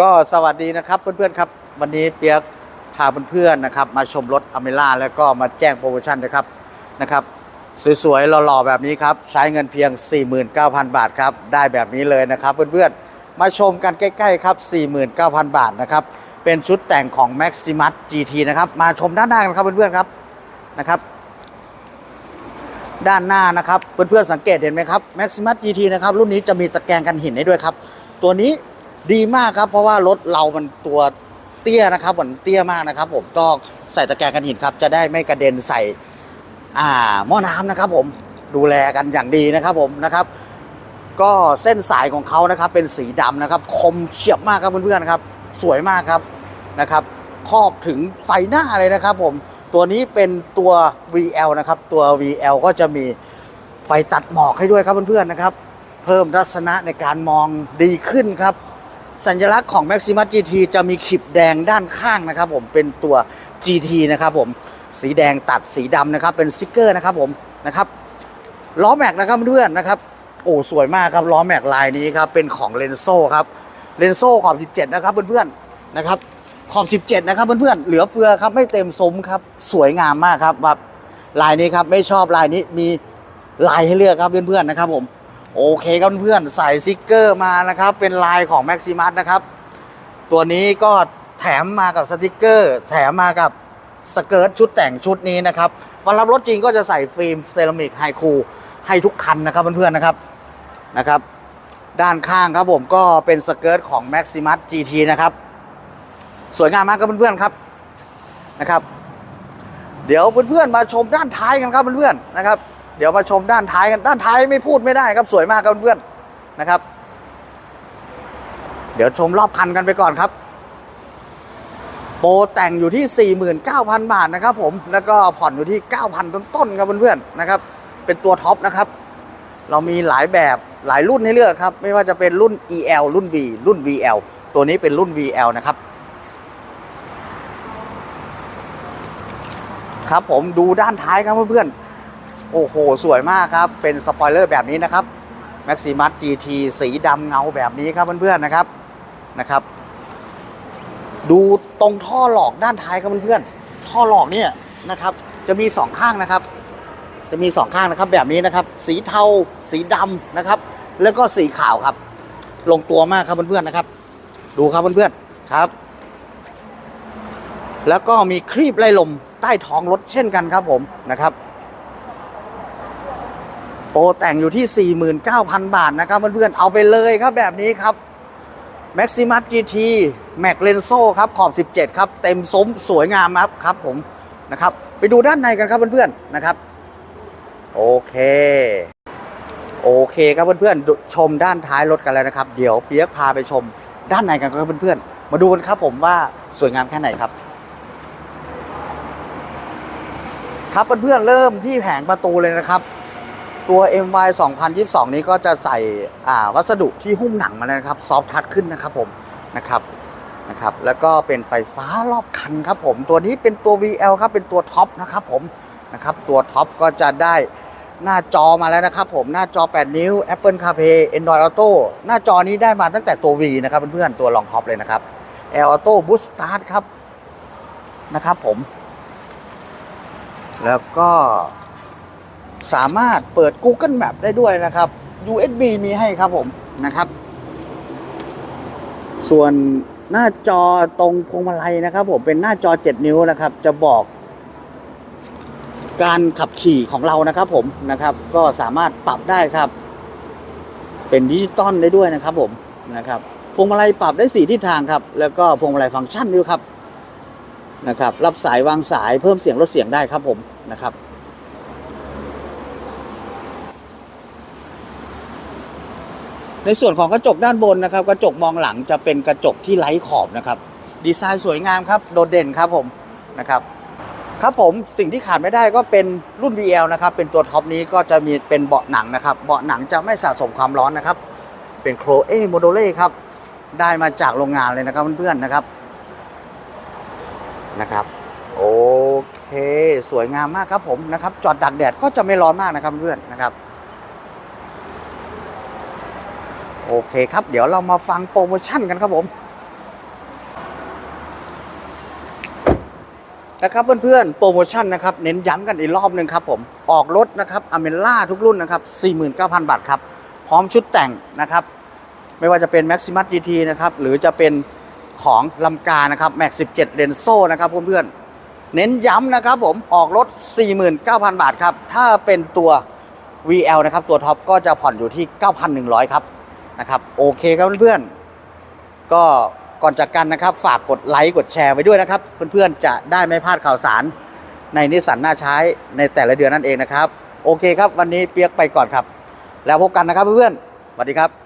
ก็สวัสดีนะครับเพื่อนๆครับ วันนี้เปียกพาเพื่อนๆนะครับ มาชมรถอเมล่าแล้วก็มาแจ้งโปรโมชั่นนะครับนะครับ สวยๆหล่อๆแบบนี้ครับใช้เงินเพียง 49,000 บาทครับได้แบบนี้เลยนะครับ เพื่อนๆมาชมกันใกล้ๆครับ 49,000 บาทนะครับเป็นชุดแต่งของ Maximus GT นะครับมาชมด้านหน้ากันครับเพื่อนๆครับนะครับ ด้านหน้านะครับเพื่อนๆสังเกตเห็นไหมครับ Maximus GT นะครับรุ่นนี้จะมีตะแกรงกันหินให้ด้วยครับ ตัวนี้ ดีมากครับ เพราะว่ารถเรามันตัวเตี้ยนะครับมันเตี้ยมากนะครับ ผมต้องใส่ตะแกรงกันหินครับ จะได้ไม่กระเด็นใส่อ่าหม้อน้ำนะครับ ผมดูแลกันอย่างดีนะครับผมนะครับ ก็เส้นสายของเขานะครับ เป็นสีดำนะครับ คมเฉียบมากครับเพื่อนๆครับ สวยมากครับนะครับครอบถึงไฟหน้าเลยนะครับ ผมตัวนี้เป็นตัว VL นะครับ ตัว VL ก็จะมีไฟตัดหมอกให้ด้วยครับเพื่อนๆนะครับ เพิ่มทัศนะในการมองดีขึ้นครับ สัญลักษณ์ของ Maximus GT จะมีขีดแดงด้านข้างนะครับผมเป็นตัว GT นะครับผมสีแดงตัดสีดำนะครับเป็นสติกเกอร์นะครับผมนะครับล้อแม็กนะครับเพื่อนนะครับโอ้สวยมากครับล้อแม็กลายนี้ครับเป็นของเลนโซครับเลนโซขอบ 17 นะครับเพื่อนๆนะครับขอบ 17 นะครับเพื่อนๆเหลือเฟือครับไม่เต็มซุ้มครับสวยงามมากครับแบบลายนี้ครับไม่ชอบลายนี้มีลายให้เลือกครับเพื่อนๆนะครับผม โอเคครับเพื่อนใส่สติกเกอร์มานะครับ เป็นลายของ Maximus นะครับ ตัวนี้ก็แถมมากับสติกเกอร์ แถมมากับสเกิร์ตชุดแต่งชุดนี้นะครับวันรับรถจริงก็จะใส่ฟิล์มเซรามิกไฮคูให้ทุกคันนะครับเพื่อนๆนะครับนะครับ ด้านข้างครับผมก็เป็นสเกิร์ตของ Maximus GT นะครับ สวยงามมากครับเพื่อนๆครับนะครับ เดี๋ยวเพื่อนๆมาชมด้านท้ายกันครับเพื่อนๆนะครับ เดี๋ยวมาชมด้านท้ายกันด้านท้ายไม่พูดไม่ได้ครับสวยมากครับเพื่อนๆนะครับ เดี๋ยวชมรอบคันกันไปก่อนครับ โปรแต่งอยู่ที่ 49,000 บาทนะครับผมแล้วก็ผ่อนอยู่ที่ 9,000 ต้นๆครับเพื่อนๆนะครับ เป็นตัวท็อปนะครับ เรามีหลายแบบหลายรุ่นให้เลือกครับ ไม่ว่าจะเป็นรุ่น EL รุ่น V รุ่น VL ตัวนี้เป็นรุ่น VL นะครับครับผมดูด้านท้ายครับเพื่อนๆ โอ้โห สวยมากครับ เป็นสปอยเลอร์แบบนี้นะครับ Maximus GT สีดำเงาแบบนี้ครับเพื่อนๆนะครับนะครับ ดูตรงท่อหลอกด้านท้ายครับเพื่อนๆท่อหลอกเนี่ยนะครับ จะมีสองข้างนะครับ จะมีสองข้างนะครับแบบนี้นะครับ สีเทาสีดำนะครับ แล้วก็สีขาวครับ ลงตัวมากครับเพื่อนๆนะครับ ดูครับเพื่อนๆครับ แล้วก็มีครีบไล่ลมใต้ท้องรถเช่นกันครับผมนะครับ โปรแต่งอยู่ที่ 49,000 บาทนะครับเพื่อนๆ เอาไปเลยครับแบบนี้ครับ Maximus GT Mac Lenso ครับขอบ 17 ครับ เต็มซุ้มสวยงามครับครับผมนะครับ ไปดูด้านในกันครับเพื่อนๆนะครับ โอเคโอเคครับเพื่อนๆชมด้านท้ายรถกันแล้วนะครับ เดี๋ยวเปียกพาไปชมด้านในกันครับเพื่อนๆมาดูกันครับผมว่าสวยงามแค่ไหนครับ ครับเพื่อนๆเริ่มที่แผงประตูเลยนะครับ ตัว MY 2022 นี้ก็จะใส่อ่าวัสดุที่หุ้มหนังมาแล้วนะครับซอฟทัชขึ้นนะครับผมนะครับนะครับ แล้วก็เป็นไฟฟ้ารอบคันครับผม ตัวนี้เป็นตัว VL ครับเป็นตัวท็อปนะครับผมนะครับตัวท็อปก็จะได้หน้าจอมาแล้วนะครับผมหน้าจอ 8 นิ้ว Apple CarPlay Android Auto หน้าจอนี้ได้มาตั้งแต่ตัว V นะครับเพื่อนๆตัวรองท็อปเลยนะครับ Air Auto Boost Start ครับนะครับผม แล้วก็ สามารถเปิด Google Map ได้ด้วยนะครับ USB มีให้ครับผมนะครับ ส่วนหน้าจอตรงพวงมาลัยนะครับผมเป็นหน้าจอ 7 นิ้วนะครับ จะบอกการขับขี่ของเรานะครับผมนะครับ ก็สามารถปรับได้ครับ เป็นดิจิตอลได้ด้วยนะครับผมนะครับพวงมาลัยปรับได้4ทิศทางครับ แล้วก็พวงมาลัยฟังก์ชันด้วยครับนะครับ รับสายวางสายเพิ่มเสียงลดเสียงได้ครับผมนะครับ ในส่วนของกระจกด้านบนนะครับ กระจกมองหลังจะเป็นกระจกที่ไร้ขอบนะครับ ดีไซน์สวยงามครับ โดดเด่นครับผมนะครับ ครับผมสิ่งที่ขาดไม่ได้ก็เป็นรุ่น VL นะครับ เป็นตัวท็อปนี้ก็จะมีเป็นเบาะหนังนะครับ เบาะหนังจะไม่สะสมความร้อนนะครับ เป็นโครเอโมโดเล่ครับ ได้มาจากโรงงานเลยนะครับเพื่อนๆนะครับ นะครับ โอเค สวยงามมากครับผมนะครับ จอดดักแดดก็จะไม่ร้อนมากนะครับเพื่อนๆนะครับ โอเคครับ เดี๋ยวเรามาฟังโปรโมชั่นกันครับผมนะครับเพื่อนๆโปรโมชั่นนะครับเน้นย้ำกันอีกรอบหนึ่งครับผมออกรถนะครับอเมล่าทุกรุ่นนะครับ 49,000 บาทครับ พร้อมชุดแต่งนะครับ ไม่ว่าจะเป็น Maximus GT นะครับ หรือจะเป็นของลำกานะครับ Max 17 Lenso นะครับเพื่อนๆเน้นย้ำนะครับผมออกรถ 49,000 บาทครับ ถ้าเป็นตัว VL นะครับ ตัวท็อปก็จะผ่อนอยู่ที่ 9,100 ครับ นะครับโอเคครับเพื่อนๆก็ก่อนจากกันนะครับ ฝากกดไลค์กดแชร์ไว้ด้วยนะครับ เพื่อนๆจะได้ไม่พลาดข่าวสารในนิสสันน่าใช้ในแต่ละเดือนนั่นเองนะครับ โอเคครับ วันนี้เปียกไปก่อนครับ แล้วพบกันนะครับเพื่อนๆสวัสดีครับ